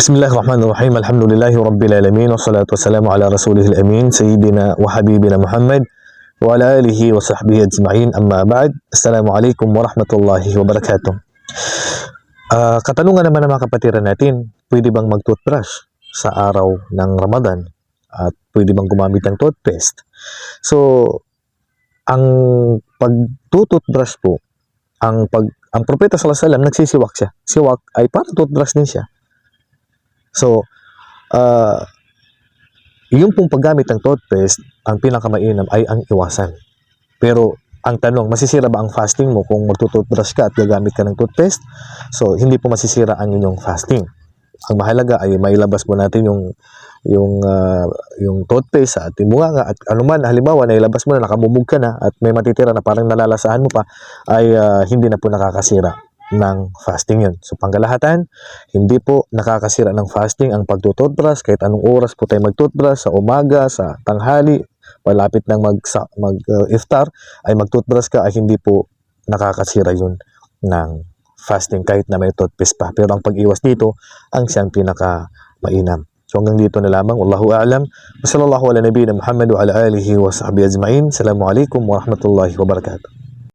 بسم الله الرحمن الرحيم الحمد لله رب العالمين والصلاة والسلام على رسوله الأمين سيدنا وحبيبنا محمد وعلى آله وصحبه أجمعين أما بعد السلام عليكم ورحمة الله وبركاته Ah, katanungan naman ng mga kapatiran natin, pwede bang mag-toothbrush sa araw ng Ramadan? At pwede bang gumamit ng toothpaste? So, ang pag-toothbrush po, ang pag ang propeta sallallahu alaihi wasallam nagsisiwak siya. Siwak ay parang toothbrush din siya. So, ah yung pong paggamit ng toothpaste, ang pinakamainam ay ang iwasan. Pero, ang tanong, masisira ba ang fasting mo kung magtutoothbrush ka at gagamit ka ng toothpaste? So, hindi po masisira ang inyong fasting. Ang mahalaga ay mailabas mo natin yung yung ah, yung toothpaste sa ating bunga at anuman halimbawa nailabas mo na nakamumog ka na at may matitira na parang nalalasahan mo pa ay ah, hindi na po nakakasira ng fasting yun. So pangkalahatan, hindi po nakakasira ng fasting ang pagtutoothbrush kahit anong oras po tayo magtoothbrush sa umaga, sa tanghali, malapit ng mag, mag uh, iftar ay magtoothbrush ka ay hindi po nakakasira yun ng fasting kahit na may toothpaste pa. Pero ang pag-iwas dito ang siyang pinaka mainam. So hanggang dito na lamang. Wallahu a'lam. Wa sallallahu ala nabiyina Muhammad wa ala alihi wa sahbihi ajma'in. Assalamualaikum warahmatullahi wabarakatuh.